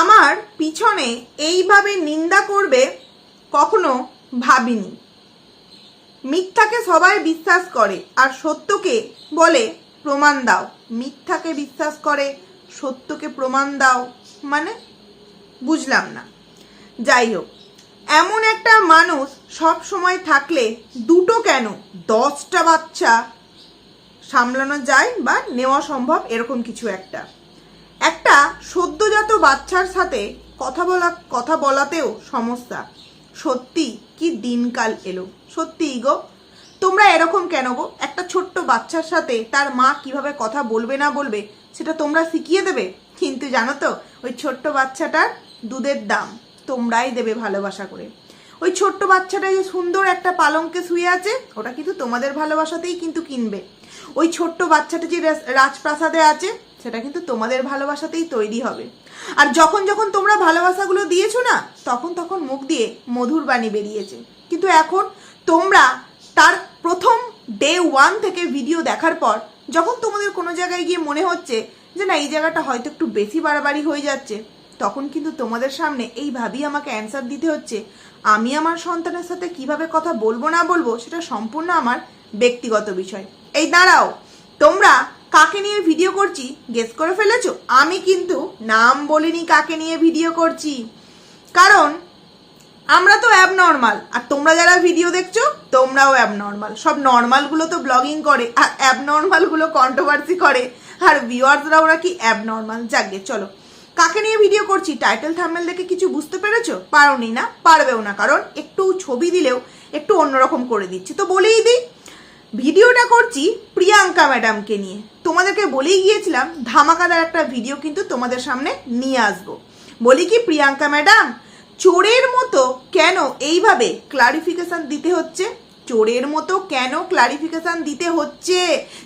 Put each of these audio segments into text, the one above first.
আমার পিছনে এইভাবে নিন্দা করবে কখনো ভাবিনি। মিথ্যাকে সবাই বিশ্বাস করে আর সত্যকে বলে প্রমাণ দাও। মিথ্যাকে বিশ্বাস করে, সত্যকে প্রমাণ দাও মানে বুঝলাম না। যাই হোক, এমন একটা মানুষ সব সময় থাকলে দুটো কেন? দশটা বাচ্চা সামলানো যায় বা নেওয়া সম্ভব এরকম কিছু একটা। একটা সদ্যজাত বাচ্চার সাথে কথা বলা, কথা বলাতেও সমস্যা। সত্যি কি দিনকাল এলো? সত্যি গো, তোমরা এরকম কেন গো? একটা ছোট্ট বাচ্চার সাথে তার মা কীভাবে কথা বলবে না বলবে, সেটা তোমরা শিখিয়ে দেবে? কিন্তু জানো তো, ওই ছোট্ট বাচ্চাটার দুধের দাম তোমরাই দেবে ভালোবাসা করে। ওই ছোট্ট বাচ্চাটা যে সুন্দর একটা পালঙ্কে শুয়ে আছে, ওটা কিন্তু তোমাদের ভালোবাসাতেই কিন্তু কিনবে। ওই ছোট্ট বাচ্চাটা যে রাজপ্রাসাদে আছে সেটা কিন্তু তোমাদের ভালোবাসাতেই তৈরি হবে। আর যখন যখন তোমরা ভালোবাসাগুলো দিয়েছ না, তখন তখন মুখ দিয়ে মধুর বাণী বেরিয়েছে। কিন্তু এখন তোমরা তার প্রথম ডে ওয়ান থেকে ভিডিও দেখার পর, যখন তোমাদের কোনো জায়গায় গিয়ে মনে হচ্ছে যে না, এই জায়গাটা হয়তো একটু বেশি বাড়াবাড়ি হয়ে যাচ্ছে, তখন কিন্তু তোমাদের সামনে এইভাবেই আমাকে অ্যান্সার দিতে হচ্ছে, আমি আমার সন্তানের সাথে কীভাবে কথা বলব না বলব সেটা সম্পূর্ণ আমার ব্যক্তিগত বিষয়। এই দাঁড়াও, তোমরা কাকে নিয়ে ভিডিও করছি? গেস করে ফেলেছ? আমি কিন্তু নাম বলিনি কাকে নিয়ে ভিডিও করছি। কারণ আমরা তো অ্যাবনর্মাল আর তোমরা যারা ভিডিও দেখছ, তোমরাও অ্যাবনর্মাল সব নর্মালগুলো তো ব্লগিং করে, আর অ্যাবনর্মালগুলো কন্ট্রোভার্সি করে। আর ভিউয়ার্সরা ওরা কি অ্যাবনর্মাল যাকে চলো। কাকে নিয়ে ভিডিও করছি? টাইটেল থাম্বনেল দেখে কিছু বুঝতে পেরেছ? পারোনি না? পারবেও না, কারণ একটু ছবি দিলেও একটু অন্যরকম করে দিচ্ছি। তো বলেই দিই ভিডিওটা করছি প্রিয়াঙ্কা ম্যাডামকে নিয়ে। তোমাদেরকে বলেই গিয়েছিলাম, ধামাকাদার একটা ভিডিও কিন্তু তোমাদের সামনে নিয়ে আসব। বলি কি, প্রিয়াঙ্কা ম্যাডাম, চোরের মতো কেন এইভাবে ক্লারিফিকেশান দিতে হচ্ছে? চোরের মতো কেন ক্লারিফিকেশান দিতে হচ্ছে?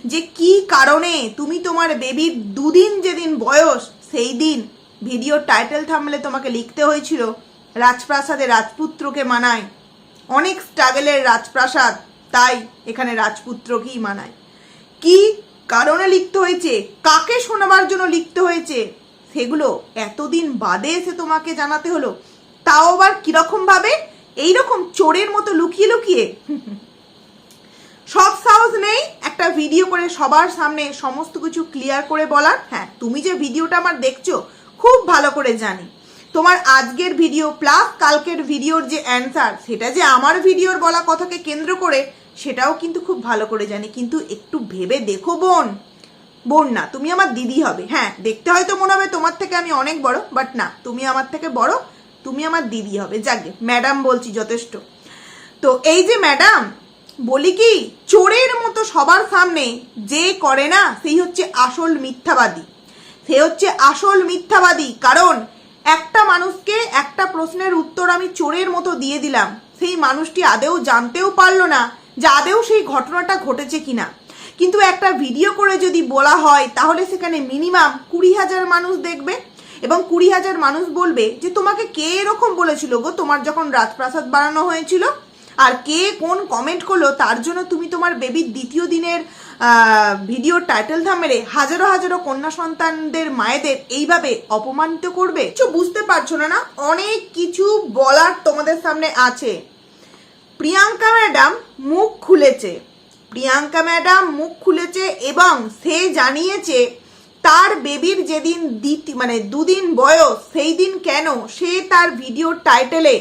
যে কি কারণে? তুমি তোমার বেবির দুদিন যেদিন বয়স, সেই দিন ভিডিও টাইটেল থামলে তোমাকে লিখতে হয়েছিল, রাজপ্রাসাদে রাজপুত্রকে মানায়। অনেক স্ট্রাগলের রাজপ্রাসাদ। তাই এখানে রাজপুত্রকেই মানায়। কি কারণে লিখতে হয়েছে? কাকে শোনাবার জন্য লিখতে হয়েছে? সেগুলো এতদিন বাদে এসে তোমাকে জানাতে হলো। তাও আবার কীরকম ভাবে এইরকম চোরের মতো লুকিয়ে লুকিয়ে? সব সাহস নেই একটা ভিডিও করে সবার সামনে সমস্ত কিছু ক্লিয়ার করে বলার। হ্যাঁ তুমি যে ভিডিওটা আমার দেখছ, খুব ভালো করে জানি। তোমার আজকের ভিডিও প্লাস কালকের ভিডিওর যে অ্যান্সার সেটা যে আমার ভিডিওর বলা কথাকে কেন্দ্র করে সেটাও কিন্তু খুব ভালো করে জানি। কিন্তু একটু ভেবে দেখো বোন। বোন না, তুমি আমার দিদি হবে। হ্যাঁ দেখতে হয়তো মনে হবে তোমার থেকে আমি অনেক বড় বাট না, তুমি আমার থেকে বড়, তুমি আমার দিদি হবে। যাকে ম্যাডাম বলছি যথেষ্ট। তো এই যে ম্যাডাম বলি কি, চোরের মতো সবার সামনে যে করে না, সেই হচ্ছে আসল মিথ্যাবাদী। সে হচ্ছে আসল মিথ্যাবাদী, কারণ একটা মানুষকে একটা প্রশ্নের উত্তর আমি চোরের মতো দিয়ে দিলাম। সেই মানুষটি আদেও জানতেও পারল না যে আদেও সেই ঘটনাটা ঘটেছে কিনা। কিন্তু একটা ভিডিও করে যদি বলা হয়, তাহলে সেখানে মিনিমাম কুড়ি হাজার মানুষ দেখবে এবং কুড়ি হাজার মানুষ বলবে যে, তোমাকে কে এরকম বলেছিল গো? তোমার যখন রাজপ্রাসাদ বানানো হয়েছিল আর কে কোন কমেন্ট করল, তার জন্য তুমি তোমার বেবির দ্বিতীয় দিনের ভিডিও টাইটেল থামেরে হাজারো হাজারো কন্যা সন্তানদের মায়েদের এইভাবে অপমানিত করবে? কিছু বুঝতে পারছ না না? অনেক কিছু বলার তোমাদের সামনে আছে। প্রিয়াঙ্কা ম্যাডাম মুখ খুলেছে। প্রিয়াঙ্কা ম্যাডাম মুখ খুলেছে এবং সে জানিয়েছে, তার বেবির যেদিন দ্বিতীয় মানে দুদিন বয়স, সেই দিন কেন সে তার ভিডিওর টাইটেলে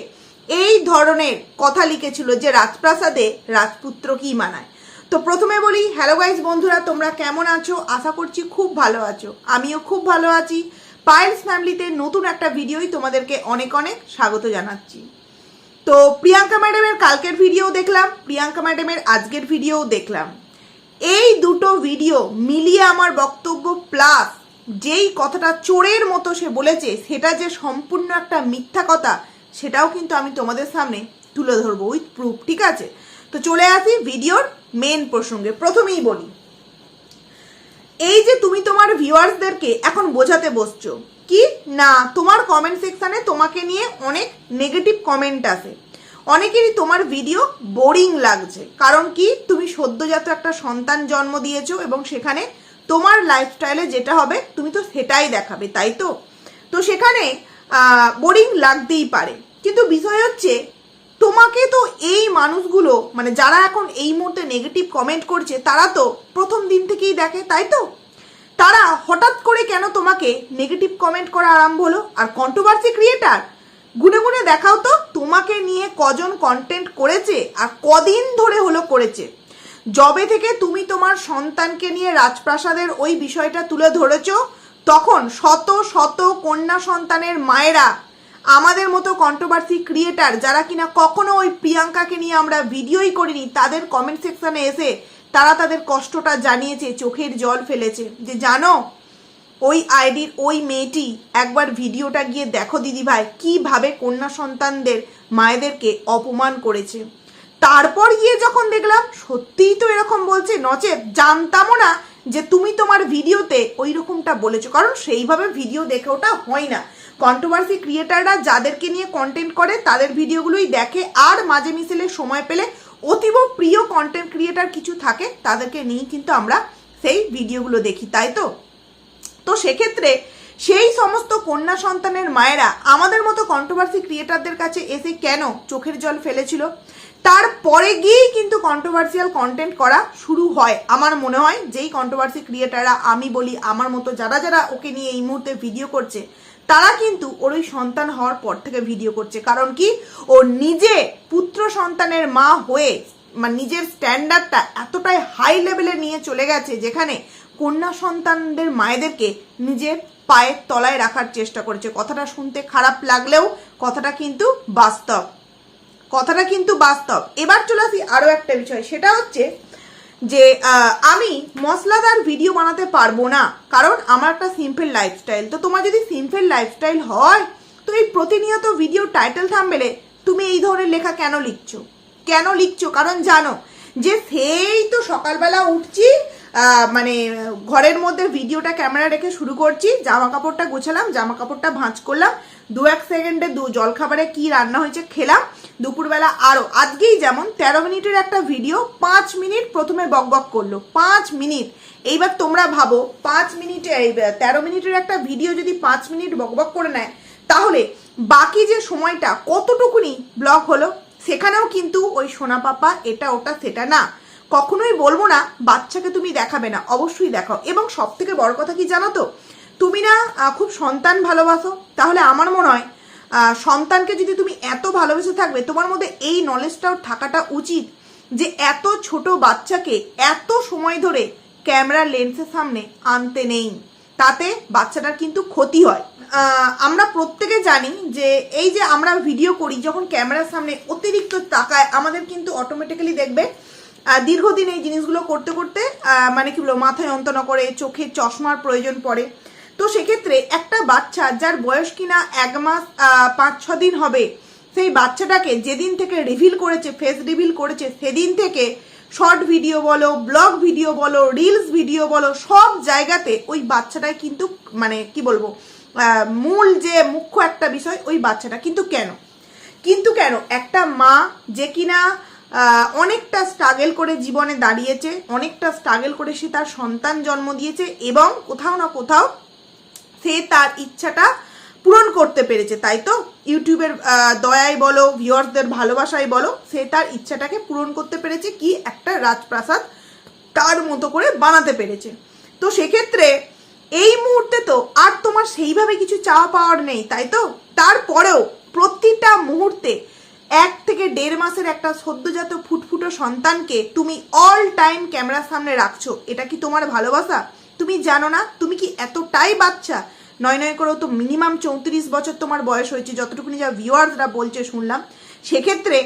এই ধরনের কথা লিখেছিল যে রাজপ্রাসাদে রাজপুত্র কি মানায়। তো প্রথমে বলি, হ্যালো গাইজ বন্ধুরা, তোমরা কেমন আছো? আশা করছি খুব ভালো আছো। আমিও খুব ভালো আছি। পায়েলস ফ্যামিলিতে নতুন একটা ভিডিওই তোমাদেরকে অনেক অনেক স্বাগত জানাচ্ছি। তো প্রিয়াঙ্কা ম্যাডামের কালকের ভিডিও দেখলাম, প্রিয়াঙ্কা ম্যাডামের আজকের ভিডিও দেখলাম। এই দুটো ভিডিও মিলিয়ে আমার বক্তব্য প্লাস যেই কথাটা চোরের মতো সে বলেছে, সেটা যে সম্পূর্ণ একটা মিথ্যা কথা, সেটাও কিন্তু আমি তোমাদের সামনে তুলে ধরবো উইথ প্রুফ ঠিক আছে? তো চলে আসি ভিডিওর মেন প্রসঙ্গে, প্রথমেই বলি। এই যে তুমি তোমার ভিউয়ার্সদেরকে এখন বোঝাতে বসছো কি? না, তোমার কমেন্ট সেকশানে তোমাকে নিয়ে অনেক নেগেটিভ কমেন্ট আসে। অনেকেরই তোমার ভিডিও বোরিং লাগছে। কারণ কি? তুমি সদ্যজাত একটা সন্তান জন্ম দিয়েছ এবং সেখানে তোমার লাইফস্টাইলে যেটা হবে, তুমি তো সেটাই দেখাবে, তাই তো? তো সেখানে বোরিং লাগতেই পারে। কিন্তু বিষয় হচ্ছে, তোমাকে তো এই মানুষগুলো মানে যারা এখন এই মুহূর্তে নেগেটিভ কমেন্ট করছে, তারা তো প্রথম দিন থেকেই দেখে, তাই তো? তারা হঠাৎ করে কেন তোমাকে নেগেটিভ কমেন্ট করা আরম্ভ হলো? আর কন্ট্রোভার্সি ক্রিয়েটার গুনে গুনে দেখাও তো তোমাকে নিয়ে কজন কন্টেন্ট করেছে আর কদিন ধরে হলো করেছে। জবে থেকে তুমি তোমার সন্তানকে নিয়ে রাজপ্রাসাদের ওই বিষয়টা তুলে ধরেছ, তখন শত শত কন্যা সন্তানের মায়েরা, আমাদের মতো কন্ট্রোভার্সি ক্রিয়েটার যারা কিনা কখনো ওই প্রিয়াঙ্কাকে নিয়ে আমরা ভিডিওই করিনি, তাদের কমেন্ট সেকশনে এসে তারা তাদের কষ্টটা জানিয়েছে, চোখের জল ফেলেছে। যে জানো, ওই আইডির ওই মেয়েটি একবার ভিডিওটা গিয়ে দেখো দিদি ভাই কীভাবে কন্যা সন্তানদের, মায়েদেরকে অপমান করেছে। তারপর গিয়ে যখন দেখলাম, সত্যিই তো এরকম বলছে, নচেত জানতামও না যে তুমি তোমার ভিডিওতে ওই রকমটা বলেছ। কারণ সেইভাবে ভিডিও দেখে ওটা হয় না। কন্ট্রোভার্সি ক্রিয়েটাররা যাদেরকে নিয়ে কন্টেন্ট করে, তাদের ভিডিওগুলোই দেখে আর মাঝে মিশেলে সময় পেলে অতীব প্রিয় কন্টেন্ট ক্রিয়েটার কিছু থাকে, তাদেরকে নিয়েই কিন্তু আমরা সেই ভিডিওগুলো দেখি, তাই তো? তো সেক্ষেত্রে সেই সমস্ত কন্যা সন্তানের মায়েরা আমাদের মতো কন্ট্রোভার্সি ক্রিয়েটারদের কাছে এসে কেন চোখের জল ফেলেছিল? তারপরে গিয়েই কিন্তু কন্ট্রোভার্সিয়াল কন্টেন্ট করা শুরু হয়, আমার মনে হয়। যেই কন্ট্রোভার্সি ক্রিয়েটাররা আমি বলি, আমার মতো যারা যারা ওকে নিয়ে এই মুহূর্তে ভিডিও করছে তারা কিন্তু ওর ওই সন্তান হওয়ার পর থেকে ভিডিও করছে। কারণ কি? ও নিজে পুত্র সন্তানের মা হয়ে মানে নিজের স্ট্যান্ডার্ডটা এতটাই হাই লেভেলে নিয়ে চলে গেছে, যেখানে কন্যা সন্তানদের মায়েদেরকে নিজের পায়ের তলায় রাখার চেষ্টা করেছে। কথাটা শুনতে খারাপ লাগলেও কথাটা কিন্তু বাস্তব। কথাটা কিন্তু বাস্তব। এবার চলে আসি আরও একটা বিষয়। সেটা হচ্ছে যে আমি মশলাদার ভিডিও বানাতে পারব না, কারণ আমার একটা সিম্পল লাইফস্টাইল তো তোমার যদি সিম্পল লাইফস্টাইল হয়, তো এই প্রতিনিয়ত ভিডিও টাইটেল থামবেলে তুমি এই ধরনের লেখা কেন লিখছো? কেন লিখছো? কারণ জানো, যে সেই তো সকালবেলা উঠছি মানে ঘরের মধ্যে ভিডিওটা ক্যামেরা রেখে শুরু করছি। জামা কাপড়টা গোছালাম জামা কাপড়টা ভাঁজ করলাম। দু এক সেকেন্ডে দু জলখাবারে কি রান্না হয়েছে খেলাম। দুপুরবেলা আরও আজকেই যেমন তেরো মিনিটের একটা ভিডিও, পাঁচ মিনিট প্রথমে বক বক করল। পাঁচ মিনিট। এইবার তোমরা ভাবো, পাঁচ মিনিটে তেরো মিনিটের একটা ভিডিও যদি পাঁচ মিনিট বক বক করে নেয়, তাহলে বাকি যে সময়টা কতটুকুনি ব্লক হলো, সেখানেও কিন্তু ওই সোনা পাপা, এটা ওটা, সেটা না। কখনোই বলব না, বাচ্চাকে তুমি দেখাবে না, অবশ্যই দেখাও। এবং সব থেকে বড় কথা কি জানো তো? তুমি না খুব সন্তান ভালোবাসো, তাহলে আমার মনে হয় সন্তানকে যদি তুমি এত ভালোবেসে থাকবে, তোমার মধ্যে এই নলেজটাও থাকাটা উচিত যে এত ছোট বাচ্চাকে এত সময় ধরে ক্যামেরা লেন্সের সামনে আনতে নেই। তাতে বাচ্চাটার কিন্তু ক্ষতি হয়। আমরা প্রত্যেকে জানি যে এই যে আমরা ভিডিও করি, যখন ক্যামেরার সামনে অতিরিক্ত তাকায়, আমাদের কিন্তু অটোমেটিক্যালি দেখবে দীর্ঘদিন এই জিনিসগুলো করতে করতে মানে কি বলব, মাথায় যন্ত্রণা করে চোখে চশমার প্রয়োজন পড়ে। তো সেক্ষেত্রে একটা বাচ্চা যার বয়স কিনা এক মাস পাঁচ, ছ দিন হবে, সেই বাচ্চাটাকে যেদিন থেকে রিভিল করেছে ফেস রিভিল করেছে, সেদিন থেকে শর্ট ভিডিও বলো ব্লগ ভিডিও বলো রিলস ভিডিও বলো, সব জায়গাতে ওই বাচ্চাটাই কিন্তু মানে কি বলব মূল যে মুখ্য একটা বিষয়, ওই বাচ্চাটা। কিন্তু কেন? কিন্তু কেন? একটা মা যে কিনা অনেকটা স্ট্রাগল করে জীবনে দাঁড়িয়েছে, অনেকটা স্ট্রাগল করে সে তার সন্তান জন্ম দিয়েছে এবং কোথাও না কোথাও সে তার ইচ্ছাটা পূরণ করতে পেরেছে, তাই তো? ইউটিউবের দয়ায় বলো, ভিউয়ার্সদের ভালোবাসায় বলো, সে তার ইচ্ছাটাকে পূরণ করতে পেরেছে কি একটা রাজপ্রাসাদ তার মতো করে বানাতে পেরেছে। তো সেক্ষেত্রে এই মুহূর্তে তো আর তোমার সেইভাবে কিছু চাওয়া পাওয়ার নেই, তাই তো? তারপরেও প্রতিটা মুহূর্তে এক থেকে দেড় মাসের একটা সদ্যজাত ফুটফুটো সন্তানকে তুমি অল টাইম ক্যামেরার সামনে রাখছো। এটা কি তোমার ভালোবাসা? তুমি জানো না? তুমি কি এতটাই বাচ্চা? নয় নয় করেও তো মিনিমাম চৌত্রিশ বছর তোমার বয়স হয়েছে, যতটুকুনি যা ভিউয়ার্সরা বলছে শুনলাম। সেক্ষেত্রে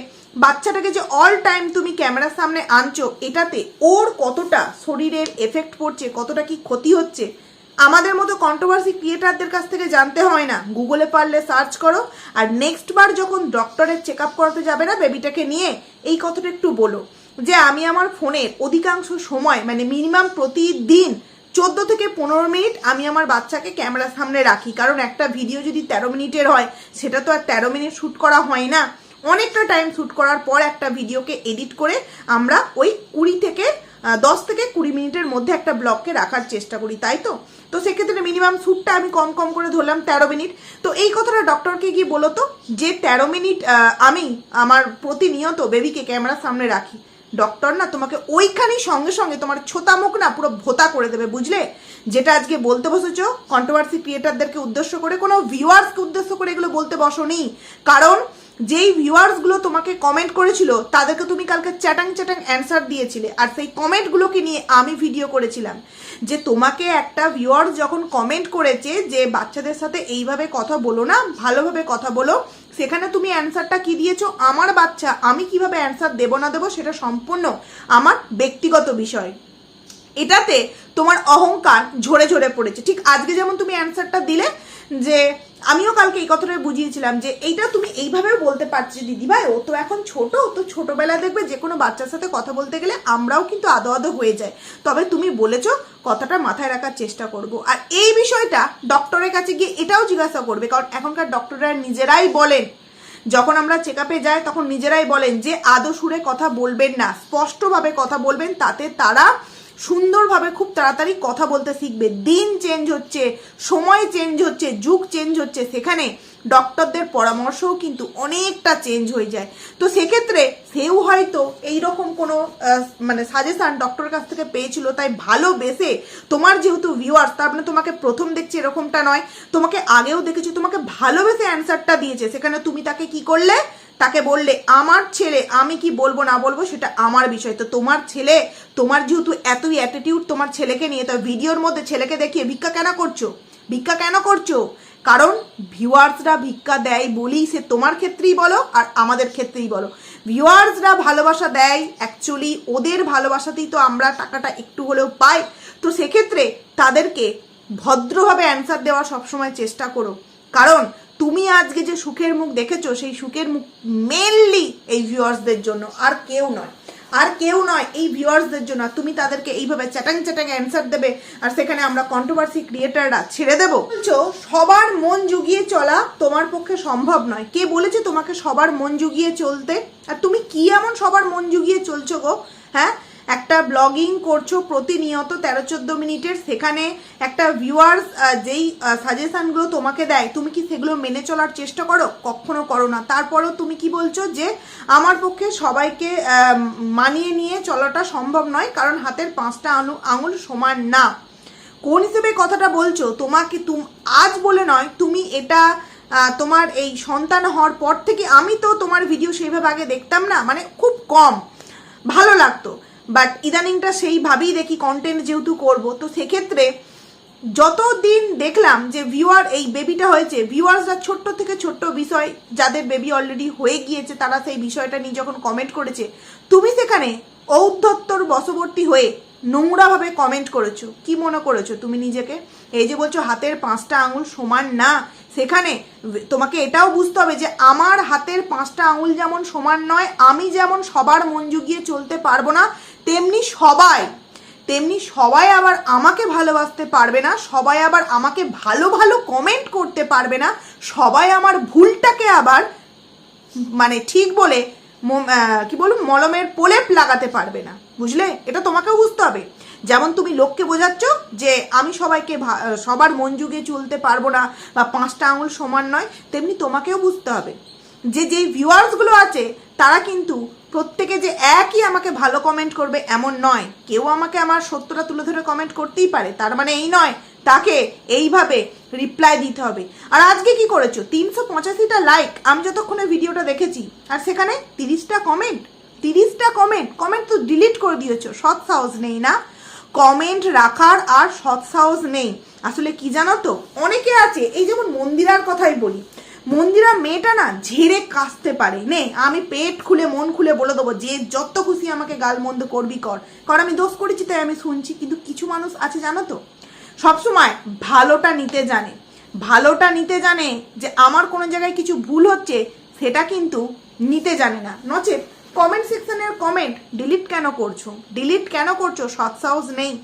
বাচ্চাটাকে যে অল টাইম তুমি ক্যামেরার সামনে আনছো, এটাতে ওর কতটা শরীরের এফেক্ট পড়ছে, কতটা কি ক্ষতি হচ্ছে আমাদের মতো কন্ট্রোভার্সি ক্রিয়েটারদের কাছ থেকে জানতে হয় না। গুগলে পারলে সার্চ করো, আর নেক্সট বার যখন ডক্টরের চেক আপ করাতে যাবে না বেবিটাকে নিয়ে, এই কথাটা একটু বলো, যে আমি আমার ফোনের অধিকাংশ সময় মানে মিনিমাম প্রতিদিন চোদ্দ থেকে পনেরো মিনিট আমি আমার বাচ্চাকে ক্যামেরার সামনে রাখি। কারণ একটা ভিডিও যদি তেরো মিনিটের হয়, সেটা তো আর তেরো মিনিট শ্যুট করা হয় না। অনেকটা টাইম শ্যুট করার পর একটা ভিডিওকে এডিট করে আমরা ওই কুড়ি থেকে দশ থেকে কুড়ি মিনিটের মধ্যে একটা ব্লগকে রাখার চেষ্টা করি, তাই তো? তো সেক্ষেত্রে মিনিমাম শ্যুটটা আমি কম কম করে ধরলাম তেরো মিনিট। তো এই কথাটা ডক্টরকে কি বলো তো, যে তেরো মিনিট আমি আমার প্রতিনিয়ত বেবিকে ক্যামেরার সামনে রাখি ডক্টর না তোমাকে ওইখানেই সঙ্গে সঙ্গে তোমার ছোতা মুখ না পুরো ভোতা করে দেবে, বুঝলে? যেটা আজকে বলতে বসেছ কন্ট্রোভার্সি ক্রিয়েটারদেরকে উদ্দেশ্য করে, কোনো ভিউয়ার্সকে উদ্দেশ্য করে এগুলো বলতে বসনি। কারণ যেই ভিউয়ার্সগুলো তোমাকে কমেন্ট করেছিল, তাদেরকে তুমি কালকে চ্যাটাং চ্যাটাং অ্যান্সার দিয়েছিলে। আর সেই কমেন্টগুলোকে নিয়ে আমি ভিডিও করেছিলাম। যে তোমাকে একটা ভিউয়ার্স যখন কমেন্ট করেছে যে, বাচ্চাদের সাথে এইভাবে কথা বলো না, ভালোভাবে কথা বলো, সেখানে তুমি অ্যান্সারটা কি দিয়েছ? আমার বাচ্চা, আমি কীভাবে অ্যান্সার দেবো না দেবো সেটা সম্পূর্ণ আমার ব্যক্তিগত বিষয়। এটাতে তোমার অহংকার ঝরে ঝরে পড়েছে। ঠিক আজকে যেমন তুমি অ্যান্সারটা দিলে যে, আমিও কালকে এই কথাটা বুঝিয়েছিলাম যে, এইটা তুমি এইভাবেও বলতে পারছি, দিদি ভাই, ও তো এখন ছোট তো ছোটবেলায় দেখবে যে কোনো বাচ্চার সাথে কথা বলতে গেলে আমরাও কিন্তু আদো আদো হয়ে যায় তবে তুমি বলেছ, কথাটা মাথায় রাখার চেষ্টা করব। আর এই বিষয়টা ডক্টরের কাছে গিয়ে এটাও জিজ্ঞাসা করবে, কারণ এখনকার ডক্টররা নিজেরাই বলেন। যখন আমরা চেক আপে যাই, তখন নিজেরাই বলেন যে, আদো সুরে কথা বলবেন না, স্পষ্টভাবে কথা বলবেন, তাতে তারা সুন্দরভাবে খুব তাড়াতাড়ি কথা বলতে শিখবে। দিন চেঞ্জ হচ্ছে, সময় চেঞ্জ হচ্ছে, যুগ চেঞ্জ হচ্ছে। সেখানে ডক্টরদের পরামর্শও কিন্তু অনেকটা চেঞ্জ হয়ে যায়। তো সেক্ষেত্রে সেও হয়তো এই রকম কোনো মানে সাজেশান ডক্টরের কাছ থেকে পেয়েছিল, তাই ভালোবেসে তোমার যেহেতু ভিউয়ার্স তার মানে তোমাকে প্রথম দেখছি এরকমটা নয়। তোমাকে আগেও দেখেছি, তোমাকে ভালোবেসে অ্যান্সারটা দিয়েছে। সেখানে তুমি তাকে কি করলে? তাকে বললে, আমার ছেলে, আমি কি বলব না বলব সেটা আমার বিষয়। তো তোমার ছেলে, তোমার যেহেতু এতই অ্যাটিটিউড তোমার ছেলেকে নিয়ে, তো ভিডিওর মধ্যে ছেলেকে দেখিয়ে ভিক্ষা কেন করছ? ভিক্ষা কেন করছ? কারণ ভিউয়ার্সরা ভিক্ষা দেয় বলেই সে তোমার ক্ষেত্রেই বলো আর আমাদের ক্ষেত্রেই বলো। ভিউয়ার্সরা ভালোবাসা দেয় অ্যাকচুয়ালি ওদের ভালোবাসাতেই তো আমরা টাকাটা একটু হলেও পাই। তো সেক্ষেত্রে তাদেরকে ভদ্রভাবে অ্যান্সার দেওয়ার সবসময় চেষ্টা করো। কারণ তুমি আজকে যে সুখের মুখ দেখেছ, সেই সুখের মুখ মেনলি এই ভিউয়ার্সদের জন্য, আর কেউ নয়। আর কেউ নয় এই ভিউয়ার্সদের জন্য। তুমি তাদেরকে এইভাবে চ্যাটাং চ্যাটাং অ্যান্সার দেবে, আর সেখানে আমরা কন্ট্রোভার্সি ক্রিয়েটাররা ছেড়ে দেবো। বলছো, সবার মন জুগিয়ে চলা তোমার পক্ষে সম্ভব নয়। কে বলেছে তোমাকে সবার মন জুগিয়ে চলতে? আর তুমি কি এমন সবার মন জুগিয়ে চলছো গো? হ্যাঁ? একটা ব্লগিং করছ প্রতিনিয়ত তেরো চোদ্দ মিনিটের, সেখানে একটা ভিউয়ার্স যেই সাজেশনগুলো তোমাকে দেয়, তুমি কি সেগুলো মেনে চলার চেষ্টা করো? কখনো করো না। তারপরেও তুমি কি বলছো যে, আমার পক্ষে সবাইকে মানিয়ে নিয়ে চলাটা সম্ভব নয়, কারণ হাতের পাঁচটা আঙুল সমান না। কোন হিসেবে কথাটা বলছো? তোমাকে তুম, আজ বলে নয়, তুমি এটা তোমার এই সন্তান হওয়ার পর থেকে আমি তো তোমার ভিডিও সেইভাবে আগে দেখতাম না মানে খুব কম। ভালো লাগতো। বাট ইদানিংটা সেইভাবেই দেখি কন্টেন্ট যেহেতু করব, তো সেক্ষেত্রে যতদিন দেখলাম যে ভিউয়ার এই বেবিটা হয়েছে ভিউয়ার্সরা ছোট্ট থেকে ছোট্ট বিষয় যাদের বেবি অলরেডি হয়ে গিয়েছে, তারা সেই বিষয়টা নিয়ে যখন কমেন্ট করেছে, তুমি সেখানে ঔদ্ধত্যর বশবর্তী হয়ে নোংরাভাবে কমেন্ট করেছ। কি মনে করেছ তুমি নিজেকে? এই যে বলছো হাতের পাঁচটা আঙুল সমান না, সেখানে তোমাকে এটাও বুঝতে হবে যে আমার হাতের পাঁচটা আঙুল যেমন সমান নয়, আমি যেমন সবার মন জুগিয়ে চলতে পারব না তেমনি সবাই তেমনি সবাই আবার আমাকে ভালোবাসতে পারবে না, সবাই আবার আমাকে ভালো ভালো কমেন্ট করতে পারবে না, সবাই আমার ভুলটাকে আবার মানে ঠিক বলে কি বলব, মলমের প্রলেপ লাগাতে পারবে না। বুঝলে? এটা তোমাকেও বুঝতে হবে। যেমন তুমি লোককে বোঝাচ্ছ যে আমি সবাইকে সবার মন যুগে চলতে পারব না বা পাঁচটা আঙুল সমান নয়, তেমনি তোমাকেও বুঝতে হবে। যে যেই ভিউয়ার্সগুলো আছে, তারা কিন্তু প্রত্যেকে যে একই আমাকে ভালো কমেন্ট করবে এমন নয়। কেউ আমাকে আমার সত্যটা তুলে ধরে কমেন্ট করতেই পারে, তার মানে এই নয়। তাকে এইভাবে রিপ্লাই দিতে হবে। আর আজকে কি করেছ? তিনশো পঁচাশিটা লাইক আমি যতক্ষণে ভিডিওটা দেখেছি, আর সেখানে তিরিশটা কমেন্ট তিরিশটা কমেন্ট কমেন্ট তো ডিলিট করে দিয়েছ, সৎ সাহস নেই না? কমেন্ট রাখার আর সৎ সাহস নেই। আসলে কি জানো তো? অনেকে আছে, এই যেমন মন্দিরার কথাই বলি মন্দিরা মেয়েটা না ঝেড়ে কাশতে পারে। নে, আমি পেট খুলে, মন খুলে বলে দেবো, যে যত খুশি আমাকে গাল মন্দ করবি কর। কারণ আমি দোষ করেছি তাই আমি শুনছি, কিন্তু কিছু মানুষ আছে জানো তো? সবসময় ভালোটা নিতে জানে। ভালোটা নিতে জানে যে আমার কোনো জায়গায় কিছু ভুল হচ্ছে, সেটা কিন্তু নিতে জানে না। নচেত কমেন্ট সেকশনের কমেন্ট ডিলিট কেন করছ? ডিলিট কেন করছ? সৎ সাহস নেই।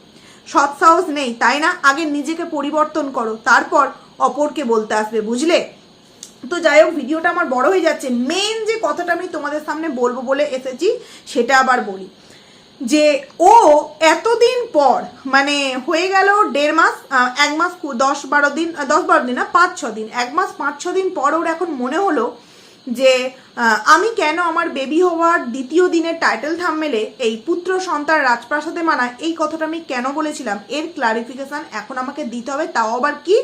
সৎ সাহস নেই, তাই না? আগে নিজেকে পরিবর্তন করো, তারপর অপরকে বলতে আসবে, বুঝলে? তো যাই হোক, ভিডিওটা আমার বড় হয়ে যাচ্ছে। মেন যে কথাটা আমি তোমাদের সামনে বলব বলে এসেছি, সেটা আবার বলি। যে ও এতদিন পর মানে হয়ে গেল দেড় মাস এক মাস দশ বারো দিন দশ বারো দিন না, পাঁচ ছ দিন। এক মাস, পাঁচ ছ দিন পর ওর এখন মনে হলো যে আমি কেন আমার বেবি হওয়ার দ্বিতীয় দিনের টাইটেল থামমেলে এই পুত্র সন্তান রাজপ্রাসাদে মানা এই কথাটা আমি কেন বলেছিলাম? এর ক্লারিফিকেশন এখন আমাকে দিতে হবে, তাও আবার কি?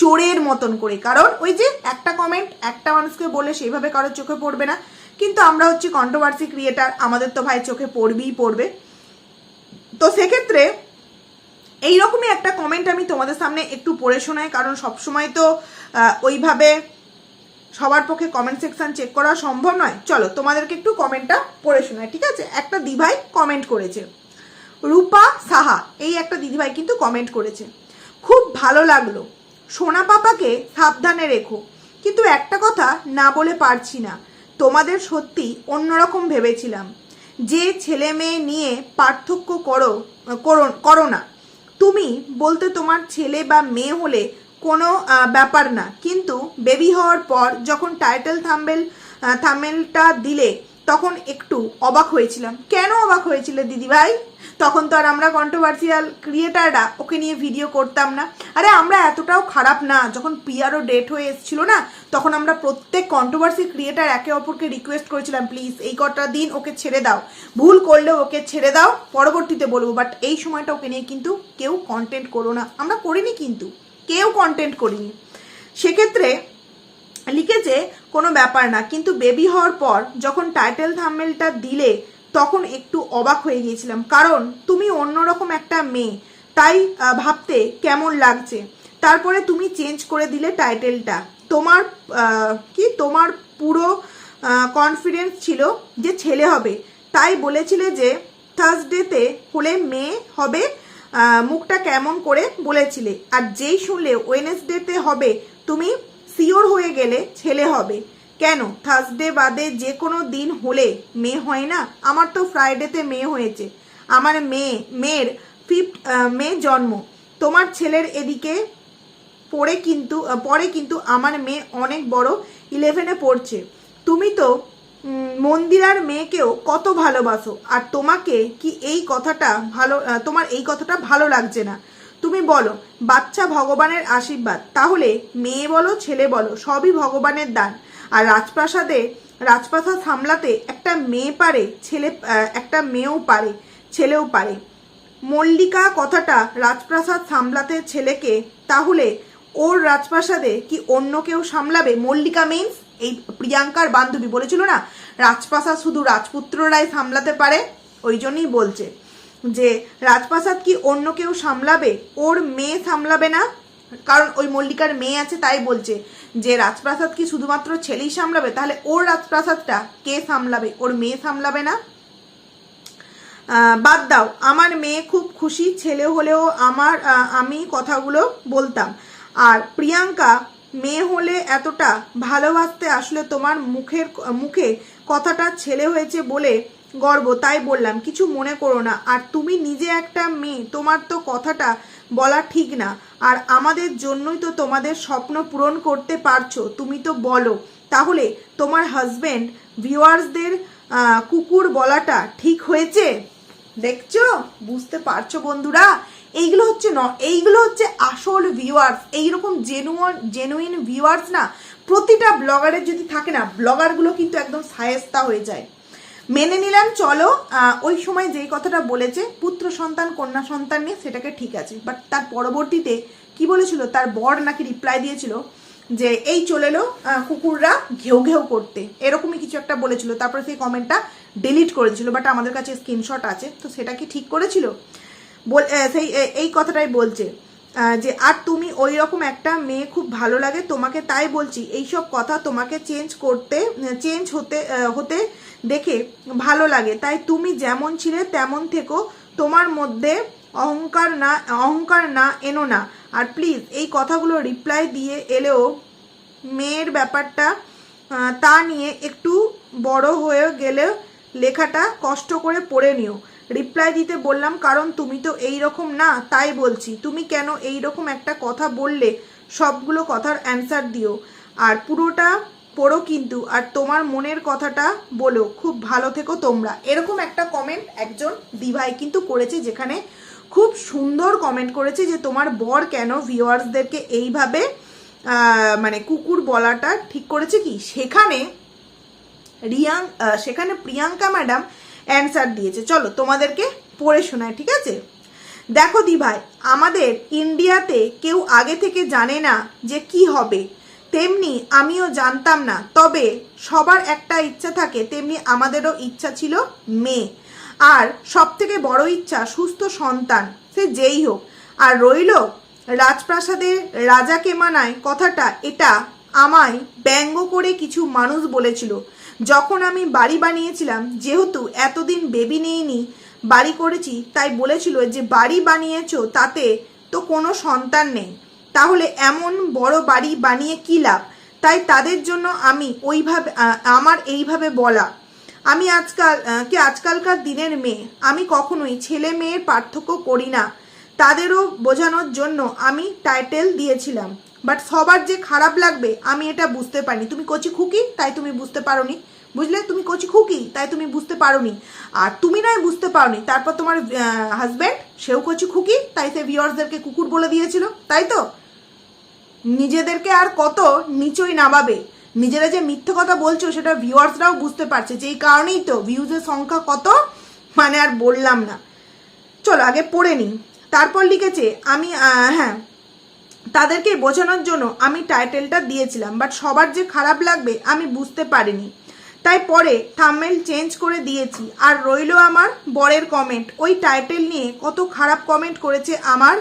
চোরের মতন করে। কারণ ওই যে একটা কমেন্ট একটা মানুষকে বলে সেইভাবে কারোর চোখে পড়বে না। কিন্তু আমরা হচ্ছি কন্ট্রোভার্সি ক্রিয়েটার আমাদের তো ভাই চোখে পড়বেই পড়বে। তো সেক্ষেত্রে এইরকমই একটা কমেন্ট আমি তোমাদের সামনে একটু পড়ে শোনাই, কারণ সবসময় তো ওইভাবে সবার পক্ষে কমেন্ট সেকশন চেক করা সম্ভব নয়। চলো, তোমাদেরকে একটু কমেন্টটা পড়ে শোনায় ঠিক আছে? একটা দিভাই কমেন্ট করেছে। রূপা সাহা, এই একটা দিদিভাই কিন্তু কমেন্ট করেছে। খুব ভালো লাগল। সোনা পাপাকে সাবধানে রেখো। কিন্তু একটা কথা না বলে পারছি না। তোমাদের সত্যি অন্যরকম ভেবেছিলাম। যে ছেলে মেয়ে নিয়ে পার্থক্য করো করো না। তুমি বলতে তোমার ছেলে বা মেয়ে হলে কোনো ব্যাপার না। কিন্তু বেবি হওয়ার পর যখন টাইটেল থাম্বেল থাম্বেলটা দিলে তখন একটু অবাক হয়েছিলাম। কেন অবাক হয়েছিল দিদিভাই? তখন তো আর আমরা কন্ট্রোভার্সিয়াল ক্রিয়েটাররা ওকে নিয়ে ভিডিও করতাম না। আরে আমরা এতটাও খারাপ না, যখন পিয়ারও ডেট হয়ে এসেছিল না, তখন আমরা প্রত্যেক কন্ট্রোভার্সি ক্রিয়েটার একে অপরকে রিকোয়েস্ট করেছিলাম প্লিজ এই কটা দিন ওকে ছেড়ে দাও। ভুল করলেও ওকে ছেড়ে দাও। পরবর্তীতে বলব বাট এই সময়টা ওকে নিয়ে কিন্তু কেউ কন্টেন্ট করো না। আমরা করিনি কিন্তু, কেউ কন্টেন্ট করিনি। সেক্ষেত্রে লিখেছে, কোনো ব্যাপার না। কিন্তু বেবি হওয়ার পর যখন টাইটেল থাম্বেলটা দিলে, তখন একটু অবাক হয়ে গিয়েছিলাম। কারণ তুমি অন্যরকম একটা মেয়ে, তাই ভাবতে কেমন লাগছে? তারপরে তুমি চেঞ্জ করে দিলে টাইটেলটা। তোমার কি? তোমার পুরো কনফিডেন্স ছিল যে ছেলে হবে। তাই বলেছিলে যে থার্সডেতে হলে মেয়ে হবে। মুখটা কেমন করে বলেছিলে। আর যেই শুনলে ওয়েনেসডেতে হবে, তুমি সিওর হয়ে গেলে ছেলে হবে। কেন? থার্সডে বাদে যে কোনো দিন হলে মেয়ে হয় না? আমার তো ফ্রাইডেতে মেয়ে হয়েছে। আমার মেয়ে, মেয়ের ফিফথ মে জন্ম। তোমার ছেলের এদিকে পড়ে কিন্তু পরে কিন্তু আমার মেয়ে অনেক বড় ইলেভেনে পড়ছে। তুমি তো মন্দিরার মেয়েকেও কত ভালোবাসো। আর তোমাকে কি এই কথাটা ভালো তোমার এই কথাটা ভালো লাগছে না? তুমি বলো, বাচ্চা ভগবানের আশীর্বাদ। তাহলে মেয়ে বলো, ছেলে বলো, সবই ভগবানের দান। আর রাজপ্রাসাদে, রাজপ্রাসাদ সামলাতে একটা মেয়ে পারে, ছেলে একটা মেয়েও পারে, ছেলেও পারে। মল্লিকা কথাটা রাজপ্রাসাদ সামলাতে ছেলেকে, তাহলে ওর রাজপ্রাসাদে কি অন্য কেউ সামলাবে? মল্লিকা মিন্স এই প্রিয়াঙ্কার বান্ধবী। বলেছিল না, রাজপ্রাসাদ শুধু রাজপুত্ররাই সামলাতে পারে? ওই জন্যই বলছে। যে রাজপ্রাসাদ কি অন্য কেউ সামলাবে? ওর মেয়ে সামলাবে না? কারণ ওই মল্লিকার মেয়ে আছে, তাই বলছে। যে রাজপ্রাসাদ কি শুধুমাত্র ছেলেই সামলাবে? তাহলে ওর রাজপ্রাসাদটা কে সামলাবে? ওর মেয়ে সামলাবে না? বাদ দাও। আমার মেয়ে খুব খুশি, ছেলে হলেও আমার আমি কথাগুলো বলতাম। আর প্রিয়াঙ্কা, মেয়ে হলে এতটা ভালোবাসতে আসলে তোমার মুখের, মুখে কথাটা ছেলে হয়েছে বলে গর্ব, তাই বললাম, কিছু মনে করো না। আর তুমি নিজে একটা মেয়ে, তোমার তো কথাটা বলা ঠিক না। আর আমাদের জন্যই তো তোমাদের স্বপ্ন পূরণ করতে পারছ, তুমি তো বলো। তাহলে তোমার হাজবেন্ড ভিউয়ার্সদের কুকুর বলাটা ঠিক হয়েছে? দেখছ? বুঝতে পারছ বন্ধুরা? এইগুলো হচ্ছে ন, এইগুলো হচ্ছে আসল ভিউয়ার্স এইরকম জেনুয়ান জেনুইন ভিউয়ার্স না, প্রতিটা ব্লগারের যদি থাকে না ব্লগারগুলো কিন্তু একদম সায়েস্তা হয়ে যায়। মেনে নিলাম, চলো। ওই সময় যেই কথাটা বলেছে, পুত্র সন্তান, কন্যা সন্তান নিয়ে, সেটাকে ঠিক আছে। বাট তার পরবর্তীতে কি বলেছিল? তার বর নাকি রিপ্লাই দিয়েছিল যে, এই চলে এলো কুকুররা ঘেউ ঘেউ করতে। এরকমই কিছু একটা বলেছিল। তারপরে সেই কমেন্টটা ডিলিট করে দিয়েছিল। বাট আমাদের কাছে স্ক্রিনশট আছে, তো সেটা কি ঠিক করেছিল? বল সেই এই কথাটাই বলছে যে, আর তুমি ওই রকম একটা মেয়ে খুব ভালো লাগে, তোমাকে তাই বলছি, এইসব কথা তোমাকে চেঞ্জ করতে চেঞ্জ হতে হতে দেখে ভালো লাগে। তাই তুমি যেমন ছিলে, তেমন থেকো। তোমার মধ্যে অহংকার না অহংকার না, এনো না। আর প্লিজ এই কথাগুলো রিপ্লাই দিয়ে এলেও মেয়ের ব্যাপারটা তা নিয়ে একটু বড় হয়ে গেলে লেখাটা কষ্ট করে পড়ে নিও। রিপ্লাই দিতে বললাম, কারণ তুমি তো এই রকম না। তাই বলছি, তুমি কেন এই রকম একটা কথা বললে? সবগুলো কথার অ্যান্সার দিও। আর পুরোটা পড়ো কিন্তু, আর তোমার মনের কথাটা বলো। খুব ভালো থেকো তোমরা। এরকম একটা কমেন্ট একজন দিভাই কিন্তু করেছে যেখানে খুব সুন্দর কমেন্ট করেছে যে তোমার বর কেন ভিউয়ার্সদেরকে এইভাবে মানে কুকুর বলাটা ঠিক করেছে কি? সেখানে রিয়াং সেখানে প্রিয়াঙ্কা ম্যাডাম অ্যান্সার দিয়েছে। চলো তোমাদেরকে পড়ে শোনায় ঠিক আছে? দেখো দিভাই, আমাদের ইন্ডিয়াতে কেউ আগে থেকে জানে না যে কি হবে। তেমনি আমিও জানতাম না। তবে সবার একটা ইচ্ছা থাকে, তেমনি আমাদেরও ইচ্ছা ছিল মেয়ে। আর সব থেকে বড় ইচ্ছা সুস্থ সন্তান, সে যেই হোক। আর রইল রাজপ্রাসাদে রাজাকে মানায় কথাটা, এটা আমায় ব্যঙ্গ করে কিছু মানুষ বলেছিল। যখন আমি বাড়ি বানিয়েছিলাম, যেহেতু এতদিন বেবি নিইনি, বাড়ি করেছি, তাই বলেছিল যে বাড়ি বানিয়েছো, তাতে তো কোনো সন্তান নেই। তাহলে এমন বড় বাড়ি বানিয়ে কী লাভ? তাই তাদের জন্য আমি ওইভাবে আমার এইভাবে বলা। আমি আজকাল কি আজকালকার দিনের মেয়ে। আমি কখনোই ছেলে মেয়ের পার্থক্য করি না। তাদেরও বোঝানোর জন্য আমি টাইটেল দিয়েছিলাম। বাট সবার যে খারাপ লাগবে, আমি এটা বুঝতে পারিনি। তুমি কচি খুকি, তাই তুমি বুঝতে পারোনি। বুঝলে? তুমি কচি খুকি, তাই তুমি বুঝতে পারোনি। আর তুমি নয় বুঝতে পারোনি, তারপর তোমার হাজব্যান্ড সেও কচি খুকি, তাই সে ভিওয়ার্সদেরকে কুকুর বলে দিয়েছিল। তাই তো? নিজেদেরকে আর কত নিচই নামাবে? নিজেরা যে মিথ্যে কথা বলছো সেটা ভিউয়ার্সরাও বুঝতে পারছে। যেই কারণেই তো ভিউজের সংখ্যা কত মানে আর বললাম না। চলো আগে পড়ে নিই। তারপর লিখেছে আমি হ্যাঁ তাদেরকে বোঝানোর জন্য আমি টাইটেলটা দিয়েছিলাম বাট সবার যে খারাপ লাগবে আমি বুঝতে পারিনি। তাই পরে থাম্বেল চেঞ্জ করে দিয়েছি। আর রইল আমার বরের কমেন্ট ওই টাইটেল নিয়ে কত খারাপ কমেন্ট করেছে আমার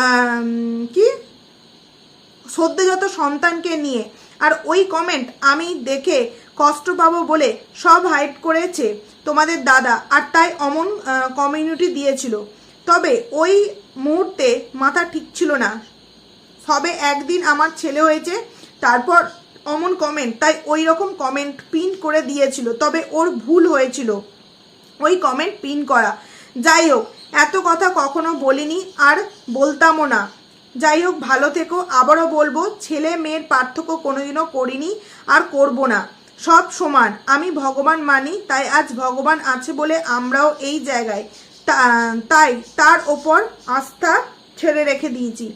আম, কি? সদ্যজাত সন্তানকে নিয়ে। আর ওই কমেন্ট আমি দেখে কষ্ট পাবো বলে সব হাইড করেছে তোমাদের দাদা। আর তাই অমন কমিউনিটি দিয়েছিল। তবে ওই মুহূর্তে মাথা ঠিক ছিল না। সবে একদিন আমার ছেলে হয়েছে, তারপর অমন কমেন্ট তাই ওই রকম কমেন্ট পিন করে দিয়েছিল। তবে ওর ভুল হয়েছিল। ওই কমেন্ট পিন করা। যাই হোক, এত কথা কখনো বলিনি, আর বলতামও না। যাই হোক, ভালো থেকো। আবারও বলব, ছেলে মেয়ের পার্থক্য কোনোদিনও করিনি আর করব না। সব সমান। আমি ভগবান মানি, তাই আজ ভগবান আছে বলে আমরাও এই জায়গায়। তাই তার ওপর আস্থা ছেড়ে রেখে দিয়েছি।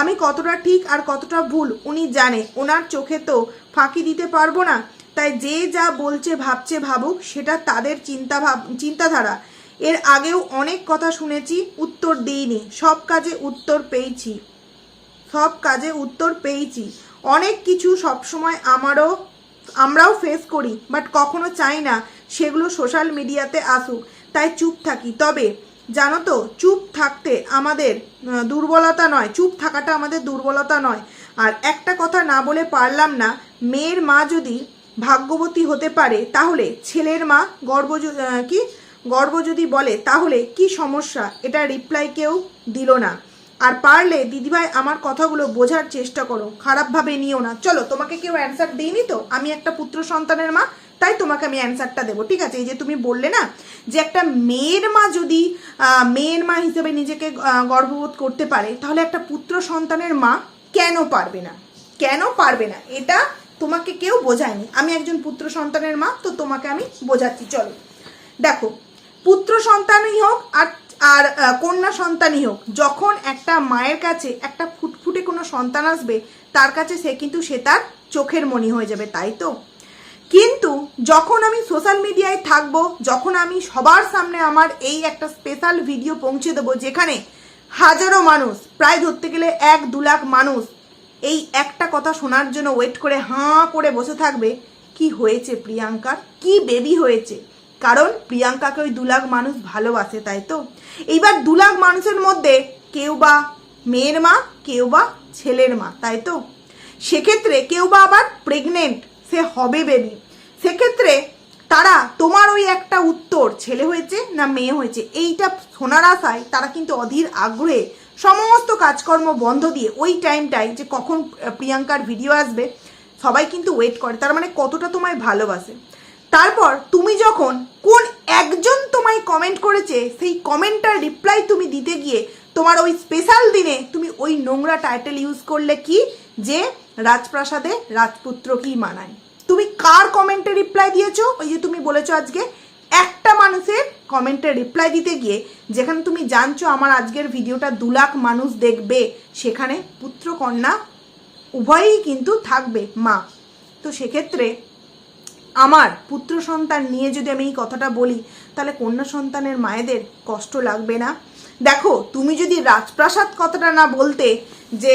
আমি কতটা ঠিক আর কতটা ভুল, উনি জানে। ওনার চোখে তো ফাঁকি দিতে পারব না। তাই যে যা বলছে, ভাবছে, ভাবুক, সেটা তাদের চিন্তা ভাব, চিন্তাধারা। এর আগেও অনেক কথা শুনেছি, উত্তর দিইনি। সব কাজে উত্তর পেয়েছি। সব কাজে উত্তর পেয়েছি। অনেক কিছু সবসময় আমারও, আমরাও ফেস করি বাট কখনো চাই না সেগুলো সোশ্যাল মিডিয়াতে আসুক। তাই চুপ থাকি। তবে, জানো তো, চুপ থাকতে আমাদের দুর্বলতা নয়। চুপ থাকাটা আমাদের দুর্বলতা নয়। আর একটা কথা না বলে পারলাম না, মেয়ের মা যদি ভাগ্যবতী হতে পারে, তাহলে ছেলের মা গর্ব কি? গর্ব যদি বলে, তাহলে কি সমস্যা? এটা রিপ্লাই কেউ দিল না। আর পারলে দিদিভাই আমার কথাগুলো বোঝার চেষ্টা করো। খারাপভাবে নিও না। চলো, তোমাকে কেউ অ্যান্সার দিইনি তো? আমি একটা পুত্র সন্তানের মা, তাই তোমাকে আমি অ্যান্সারটা দেবো, ঠিক আছে? এই যে তুমি বললে না, যে একটা মেয়ের মা যদি মেয়ের মা হিসেবে নিজেকে গর্ববোধ করতে পারে, তাহলে একটা পুত্র সন্তানের মা কেন পারবে না? কেন পারবে না? এটা তোমাকে কেউ বোঝায়নি। আমি একজন পুত্র সন্তানের মা, তো তোমাকে আমি বোঝাচ্ছি। চলো, দেখো, পুত্র সন্তানই হোক আর আর কন্যা সন্তানই হোক, যখন একটা মায়ের কাছে একটা ফুটফুটে কোনো সন্তান আসবে, তার কাছে সে কিন্তু সে তার চোখের মনি হয়ে যাবে, তাই তো? কিন্তু যখন আমি সোশ্যাল মিডিয়ায় থাকব, যখন আমি সবার সামনে আমার এই একটা স্পেশাল ভিডিও পৌঁছে দেবো, যেখানে হাজারো মানুষ, প্রায় ধরতে গেলে এক দু লাখ মানুষ, এই একটা কথা শোনার জন্য ওয়েট করে হাঁ করে বসে থাকবে, কি হয়েছে প্রিয়াঙ্কার? কি বেবি হয়েছে? কারণ প্রিয়াঙ্কাকে ওই দু লাখ মানুষ ভালোবাসে, তাই তো? এইবার দু লাখ মানুষের মধ্যে কেউ বা মেয়ের মা, কেউ বা ছেলের মা, তাই তো? সেক্ষেত্রে কেউ বা আবার প্রেগনেন্ট সে হবে বেবি সেক্ষেত্রে তারা, তোমার ওই একটা উত্তর, ছেলে হয়েছে না মেয়ে হয়েছে, এইটা শোনার আশায় তারা কিন্তু অধীর আগ্রহে সমস্ত কাজকর্ম বন্ধ দিয়ে ওই টাইমটাই যে কখন প্রিয়াঙ্কার ভিডিও আসবে, সবাই কিন্তু ওয়েট করে। তার মানে কতটা তোমায় ভালোবাসে? তারপর তুমি যখন কোন একজন তোমায় কমেন্ট করেছে, সেই কমেন্টটার রিপ্লাই তুমি দিতে গিয়ে তোমার ওই স্পেশাল দিনে তুমি ওই নোংরা টাইটেল ইউজ করলে কি? যে রাজপ্রাসাদে রাজপুত্র কি মানায়। তুমি কার কমেন্টে রিপ্লাই দিয়েছ? ওই যে তুমি বলেছ আজকে, একটা মানুষের কমেন্টে রিপ্লাই দিতে গিয়ে, যেখানে তুমি জানছো আমার আজকের ভিডিওটা দু লাখ মানুষ দেখবে, সেখানে পুত্র কন্যা উভয়ই কিন্তু থাকবে, মা। তো সেক্ষেত্রে আমার পুত্র সন্তান নিয়ে যদি আমি এই কথাটা বলি, তাহলে কন্যা সন্তানের মায়েদের কষ্ট লাগবে না? দেখো, তুমি যদি রাজপ্রাসাদ কথাটা না বলতে যে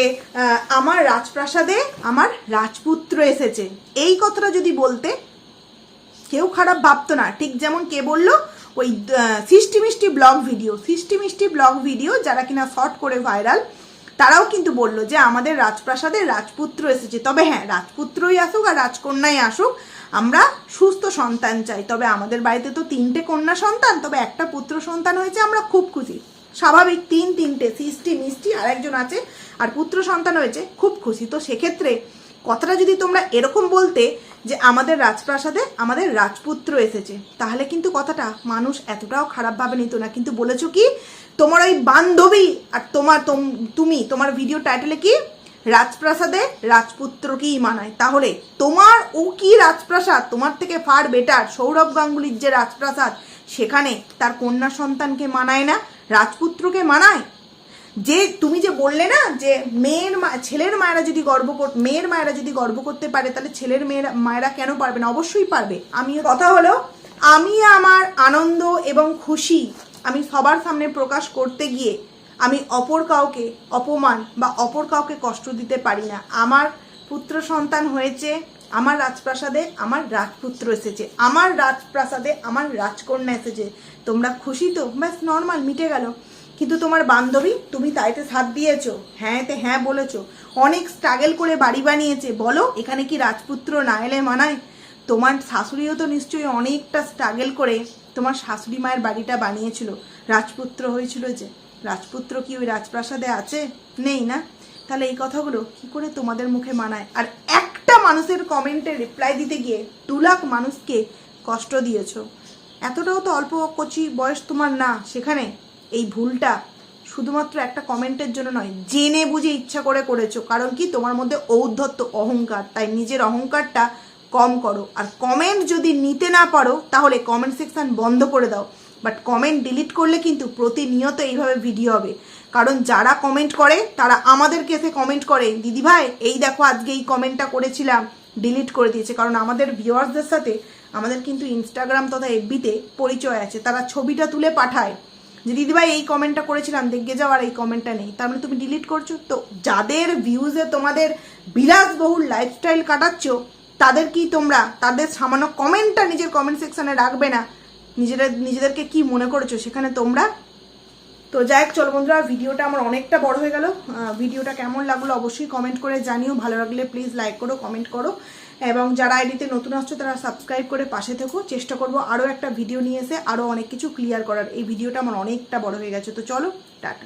আমার রাজপ্রাসাদে আমার রাজপুত্র এসেছে, এই কথাটা যদি বলতে, কেউ খারাপ ভাবতো না। ঠিক যেমন কে বলল, ওই সৃষ্টি মিষ্টি ব্লগ ভিডিও। সৃষ্টি মিষ্টি ব্লগ ভিডিও যারা কিনা শর্ট করে ভাইরাল তারাও কিন্তু বলল যে আমাদের রাজপ্রাসাদে রাজপুত্র এসেছে। তবে হ্যাঁ রাজপুত্রই আসুক আর রাজকন্যাই আসুক, আমরা সুস্থ সন্তান চাই। তবে আমাদের বাড়িতে তো তিনটে কন্যা সন্তান, তবে একটা পুত্র সন্তান হয়েছে, আমরা খুব খুশি। স্বাভাবিক, তিন, তিনটে, সৃষ্টি, মিষ্টি আর একজন আছে, আর পুত্র সন্তান হয়েছে, খুব খুশি। তো সেক্ষেত্রে কথাটা যদি তোমরা এরকম বলতে যে আমাদের রাজপ্রাসাদে আমাদের রাজপুত্র এসেছে, তাহলে কিন্তু কথাটা মানুষ এতটাও খারাপভাবে নিত না। কিন্তু বলেছ কি তোমার ওই বান্ধবী আর তোমার, তোম- তুমি, তোমার ভিডিও টাইটেলে কি? রাজপ্রাসাদে রাজপুত্রকেই মানায় তাহলে তোমার, ও কি রাজপ্রাসাদ? তোমার থেকে ফার বেটার সৌরভ গাঙ্গুলির যে রাজপ্রাসাদ, সেখানে তার কন্যা সন্তানকে মানায় না, রাজপুত্রকে মানায়? যে, তুমি যে বললে না যে মেয়ের মা, ছেলের মায়েরা যদি গর্ব মেয়ের মায়েরা যদি গর্ব করতে পারে, তাহলে ছেলের মেয়েরা, মায়েরা কেন পারবে না? অবশ্যই পারবে। আমি কথা হলো, আমি আমার আনন্দ এবং খুশি আমি সবার সামনে প্রকাশ করতে গিয়ে আমি অপর কাউকে অপমান বা অপর কাউকে কষ্ট দিতে পারি না। আমার পুত্র সন্তান হয়েছে, আমার রাজপ্রাসাদে আমার রাজপুত্র এসেছে, আমার রাজপ্রাসাদে আমার রাজকন্যা এসেছে। তোমরা খুশি তো? ব্যাস নর্মাল মিটে গেল। কিন্তু তোমার বান্ধবী, তুমি তাইতে সাথ দিয়েছ। হ্যাঁতে হ্যাঁ বলেছ। অনেক স্ট্রাগল করে বাড়ি বানিয়েছে। বলো, এখানে কি রাজপুত্র না এলে মানায়? তোমার শাশুড়িও তো নিশ্চয়ই অনেকটা স্ট্রাগল করে তোমার শাশুড়ি মায়ের বাড়িটা বানিয়েছিল। রাজপুত্র হয়েছিল যে। রাজপুত্র কি ওই রাজপ্রাসাদে আছে? নেই না? তাহলে এই কথাগুলো কি করে তোমাদের মুখে মানায়? আর একটা মানুষের কমেন্টে রিপ্লাই দিতে গিয়ে দু লাখ মানুষকে কষ্ট দিয়েছ। এতটাও তো অল্প কচি বয়স তোমার না। সেখানে এই ভুলটা শুধুমাত্র একটা কমেন্টের জন্য নয়, জেনে বুঝে ইচ্ছা করে করেছ। কারণ কি? তোমার মধ্যে ঔদ্ধত্য, অহংকার। তাই নিজের অহংকারটা কম করো। আর কমেন্ট যদি নিতে না পারো, তাহলে কমেন্ট সেকশন বন্ধ করে দাও। বাট কমেন্ট ডিলিট করলে কিন্তু প্রতিনিয়ত এইভাবে ভিডিও হবে। কারণ যারা কমেন্ট করে, তারা আমাদেরকে এসে কমেন্ট করে, দিদি ভাই, এই দেখো আজকে এই কমেন্টটা করেছিলাম। ডিলিট করে দিয়েছে। কারণ আমাদের ভিউয়ার্সদের সাথে আমাদের কিন্তু ইনস্টাগ্রাম তথা এফবিতে পরিচয় আছে। তারা ছবিটা তুলে পাঠায় যে দিদিভাই এই কমেন্টটা করেছিলাম, দেখে যাও আর এই কমেন্টটা নেই। তার মানে তুমি ডিলিট করছ। তো যাদের ভিউজে তোমাদের বিলাসবহুল লাইফস্টাইল কাটাচ্ছ তাদের কি তোমরা, তাদের সামান্য কমেন্টটা নিজের কমেন্ট সেকশনে রাখবে না। নিজেরা নিজেদেরকে কি মনে করেছ সেখানে তোমরা? তো যাই হোক, চলো বন্ধুরা, ভিডিওটা আমার অনেকটা বড় হয়ে গেল। ভিডিওটা কেমন লাগল অবশ্যই কমেন্ট করে জানিও। ভালো লাগলে প্লিজ লাইক করো কমেন্ট করো। এবং যারা আইডিতে নতুন আসছো, তারা সাবস্ক্রাইব করে পাশে থেকো। চেষ্টা করব আরও একটা ভিডিও নিয়ে এসে আরও অনেক কিছু ক্লিয়ার করার। এই ভিডিওটা আমার অনেকটা বড় হয়ে গেছে। তো চলো, টাটা।